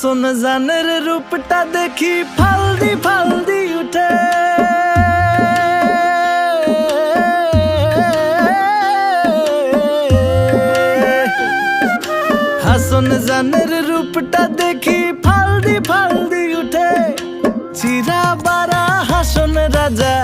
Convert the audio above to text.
মাসুন জানের রূপটা দেখি ফালদি ফালদি উঠে হাসন জানের রূপটা দেখি ফালদি ফালদি উঠে চিরা বারা হাসন রাজা